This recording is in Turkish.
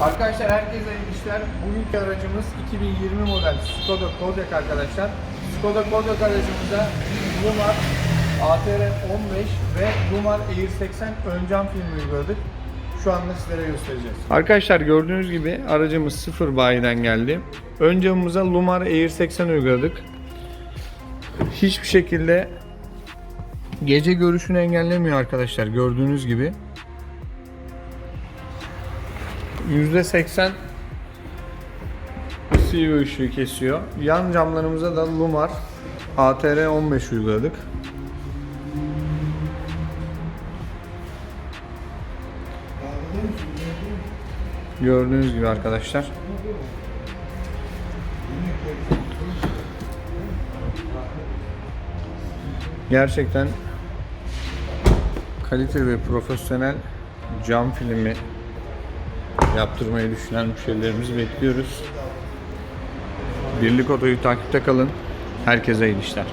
Arkadaşlar herkese iyi işler. Bugünkü aracımız 2020 model Skoda Kodiaq arkadaşlar. Skoda Kodiaq aracımıza Lumar ATR 15 ve Lumar Air 80 ön cam filmi uyguladık. Şu anda sizlere göstereceğiz. Arkadaşlar gördüğünüz gibi aracımız sıfır bayiden geldi. Ön camımıza Lumar Air 80 uyguladık. Hiçbir şekilde gece görüşünü engellemiyor arkadaşlar gördüğünüz gibi. %80 CV ışığı kesiyor. Yan camlarımıza da Lumar ATR 15 uyguladık. Gördüğünüz gibi arkadaşlar. Gerçekten kaliteli ve profesyonel cam filmi yaptırmayı düşünen müşterilerimizi bekliyoruz. Birlik Oto'yu takipte kalın. Herkese iyi işler.